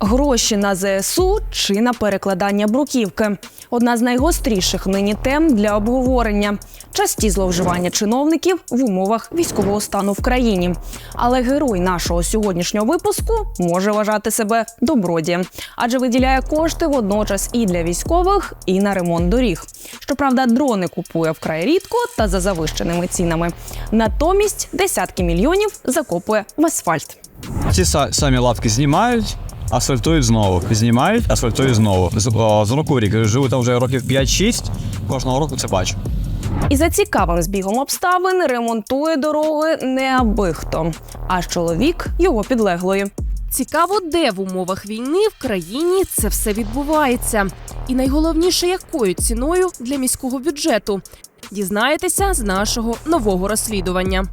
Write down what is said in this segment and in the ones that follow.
Гроші на ЗСУ чи на перекладання бруківки одна з найгостріших нині тем для обговорення. Часті зловживання чиновників в умовах військового стану в країні. Але герой нашого сьогоднішнього випуску може вважати себе добродієм, адже виділяє кошти водночас і для військових, і на ремонт доріг. Щоправда, дрони купує вкрай рідко та за завищеними цінами. Натомість десятки мільйонів закопує в асфальт. Ці самі лавки знімають, асфальтують знову. Знімають, асфальтують знову. З, о, з року в рік. Живу там вже років 5-6, кожного року це бачу. І за цікавим збігом обставин ремонтує дороги не аби хто, а чоловік його підлеглої. Цікаво, де в умовах війни в країні це все відбувається, і найголовніше, якою ціною для міського бюджету. Дізнаєтеся з нашого нового розслідування.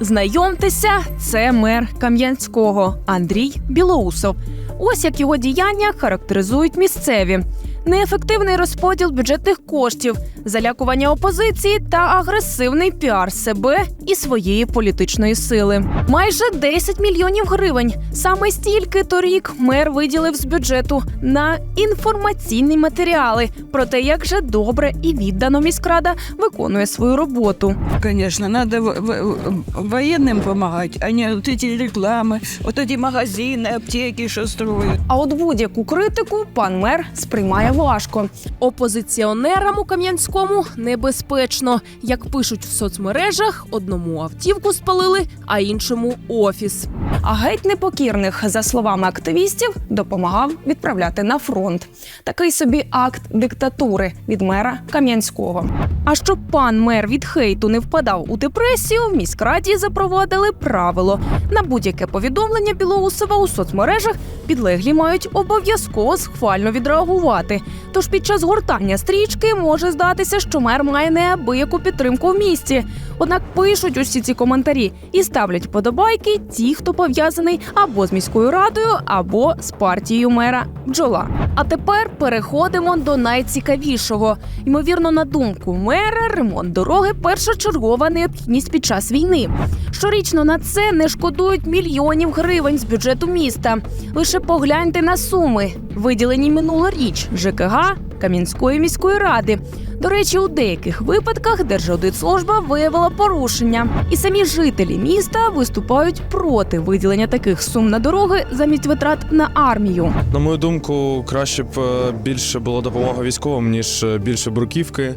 Знайомтеся, це мер Кам'янського Андрій Білоусов. Ось як його діяння характеризують місцеві Неефективний розподіл бюджетних коштів, залякування опозиції та агресивний піар себе і своєї політичної сили. Майже 10 мільйонів гривень. Саме стільки торік мер виділив з бюджету на інформаційні матеріали про те, як же добре і віддано міськрада виконує свою роботу. Конечно, надо в- в- военным помогать, а не вот эти рекламы, вот эти магазины, аптеки, что строят. А от будь-яку критику пан мер сприймає важко. Опозиціонерам у Кам'янському небезпечно. Як пишуть в соцмережах, одному автівку спалили, а іншому офіс. А геть непокірних, за словами активістів, допомагав відправляти на фронт. Такий собі акт диктатури від мера Кам'янського. А щоб пан мер від хейту не впадав у депресію, в міськраді запровадили правило на будь-яке повідомлення Білоусова у соцмережах підлеглі мають обов'язково схвально відреагувати. Тож під час гортання стрічки може здатися, що мер має неабияку підтримку в місті. Однак пишуть усі ці коментарі і ставлять вподобайки ті, хто пов'язаний або з міською радою, або з партією мера бджола. А тепер переходимо до найцікавішого. Ймовірно, на думку мера, ремонт дороги першочергова необхідність під час війни. Щорічно на це не шкодують мільйонів гривень з бюджету міста. Лише погляньте на суми, виділені минулоріч ЖКГ Кам'янської міської ради. До речі, у деяких випадках Держаудитслужба виявила порушення, і самі жителі міста виступають проти виділення таких сум на дороги замість витрат на армію. На мою думку, краще б е, більше було допомоги військовим, ніж е, більше бруківки,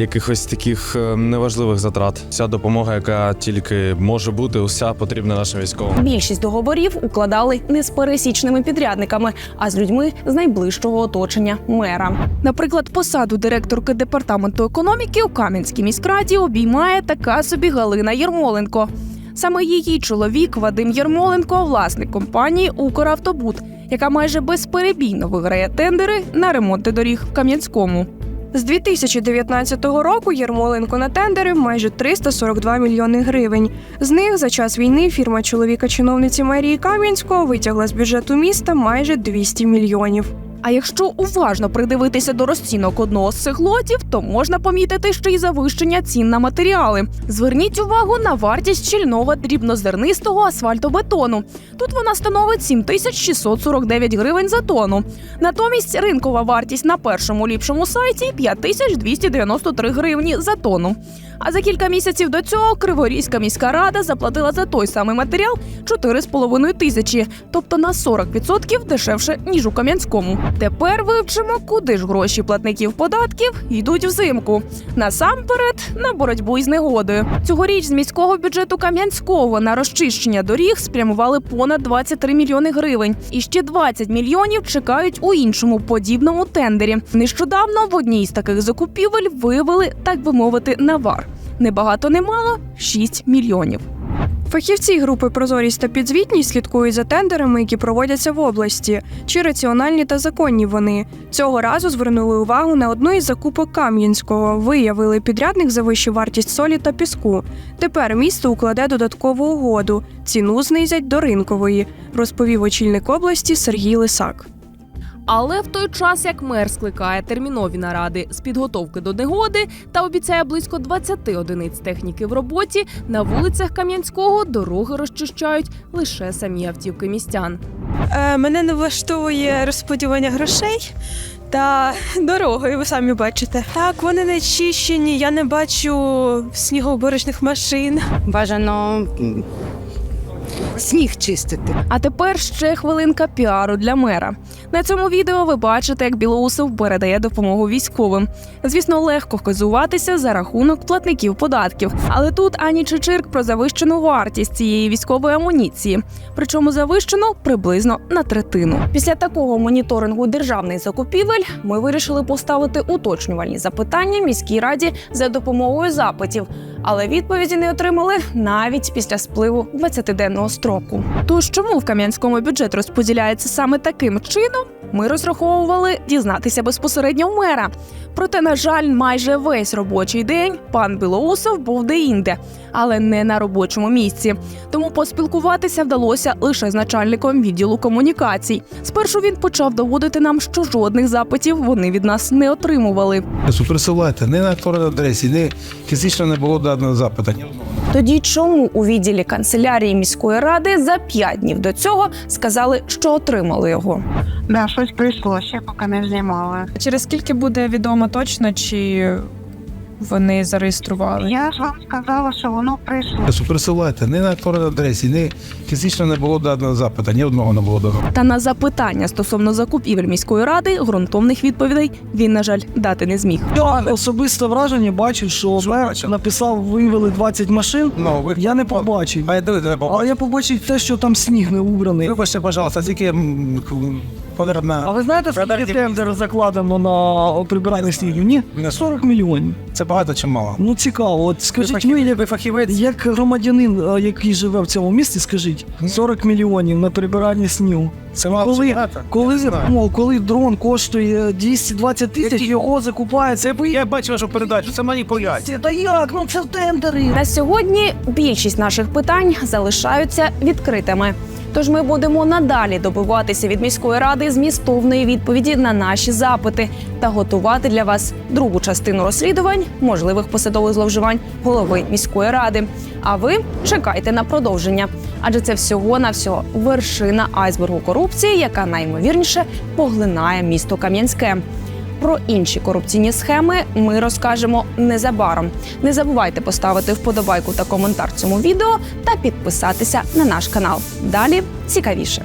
якихось таких е, неважливих затрат. Вся допомога, яка тільки може бути, уся потрібна нашим військовим. Більшість договорів укладали не з пересічними підрядниками, а з людьми з найближчого оточення мера. Наприклад, посаду директорки департаменту економіки у Кам'янській міськраді обіймає така собі Галина Єрмоленко. Саме її чоловік Вадим Єрмоленко, власник компанії Укравтобуд, яка майже безперебійно виграє тендери на ремонти доріг в Кам'янському. З 2019 року Єрмоленко натендерив майже 342 мільйони гривень. З них за час війни фірма чоловіка чиновниці Марії Кам'янського витягла з бюджету міста майже 200 мільйонів. А якщо уважно придивитися до розцінок одного з цих лотів, то можна помітити ще й завищення цін на матеріали. Зверніть увагу на вартість щільного дрібнозернистого асфальтобетону. Тут вона становить 7649 гривень за тонну. Натомість ринкова вартість на першому ліпшому сайті 5293 гривні за тонну. А за кілька місяців до цього Криворізька міська рада заплатила за той самий матеріал 4,5 тисячі, тобто на 40% дешевше ніж у Кам'янському. Тепер вивчимо, куди ж гроші платників податків йдуть взимку. Насамперед на боротьбу із негодою. Цьогоріч з міського бюджету Кам'янського на розчищення доріг спрямували понад 23 мільйони гривень. І ще 20 мільйонів чекають у іншому подібному тендері. Нещодавно в одній з таких закупівель вивели, так би мовити, навар. Небагато не мало 6 мільйонів. Фахівці групи Прозорість та підзвітність слідкують за тендерами, які проводяться в області, чи раціональні та законні вони. Цього разу звернули увагу на одну із закупок Кам'янського. Виявили підрядник за вищу вартість солі та піску. Тепер місто укладе додаткову угоду. Ціну знизять до ринкової, розповів очільник області Сергій Лисак. Але в той час, як мер скликає термінові наради з підготовки до негоди та обіцяє близько 20 одиниць техніки в роботі, на вулицях Кам'янського дороги розчищають лише самі автівки містян. Е, Мене не влаштовує розподілення грошей та дорогою, ви самі бачите. Так, вони не чищені, я не бачу снігоуборочних машин. Бажано сніг чистити. А тепер ще хвилинка піару для мера. На цьому відео ви бачите, як Білоусов передає допомогу військовим. Звісно, легко хизуватися за рахунок платників податків. Але тут ані Чичирк про завищену вартість цієї військової амуніції. Причому завищено приблизно на третину. Після такого моніторингу державних закупівель ми вирішили поставити уточнювальні запитання міській раді за допомогою запитів. Але відповіді не отримали навіть після спливу 20-денного строку. Тож чому в Кам'янському бюджет розподіляється саме таким чином? Ми розраховували дізнатися безпосередньо у мера. Проте, на жаль, майже весь робочий день пан Білоусов був де-інде, але не на робочому місці. Тому поспілкуватися вдалося лише з начальником відділу комунікацій. Спершу він почав доводити нам, що жодних запитів вони від нас не отримували. Присилайте не на електронній адресі, не фізично не було дадено запита. Тоді чому у відділі канцелярії міської ради за п'ять днів до цього сказали, що отримали його? Да, щось прийшло, ще поки не знімали. Через скільки буде відомо точно, чи вони зареєстрували? Я ж вам сказала, що воно прийшло. Присилайте не на електронній адресі, не фізично не було дадено запита, ні одного не було дано. Та на запитання стосовно закупівель міської ради ґрунтовних відповідей він, на жаль, дати не зміг. Я особисте враження бачив, що мер написав, вивели 20 машин. Ну, ви Я не побачив. А я дивіться, Але я побачив те, що там сніг не убраний. Вибачте, пожалуйста, тільки подерна. А ви знаєте, скільки тендер закладено на прибирання снігів? Ні? 40 мільйонів. Це багато чи мало? Ну цікаво. От скажіть мені, як, фахівець? як громадянин, е, який живе в цьому місті, скажіть, 40 мільйонів на прибирання снігу. Це мало Коли, багато? коли, не ну, коли дрон коштує 220 тисяч, його закупають. Це Я бачив вашу передачу, це маніпуляція. Та як? Ну це тендери. На сьогодні більшість наших питань залишаються відкритими. Тож ми будемо надалі добиватися від міської ради змістовної відповіді на наші запити та готувати для вас другу частину розслідувань можливих посадових зловживань голови міської ради. А ви чекайте на продовження, адже це всього на всього вершина айсбергу корупції, яка наймовірніше поглинає місто Кам'янське. Про інші корупційні схеми ми розкажемо незабаром. Не забувайте поставити вподобайку та коментар цьому відео та підписатися на наш канал. Далі цікавіше.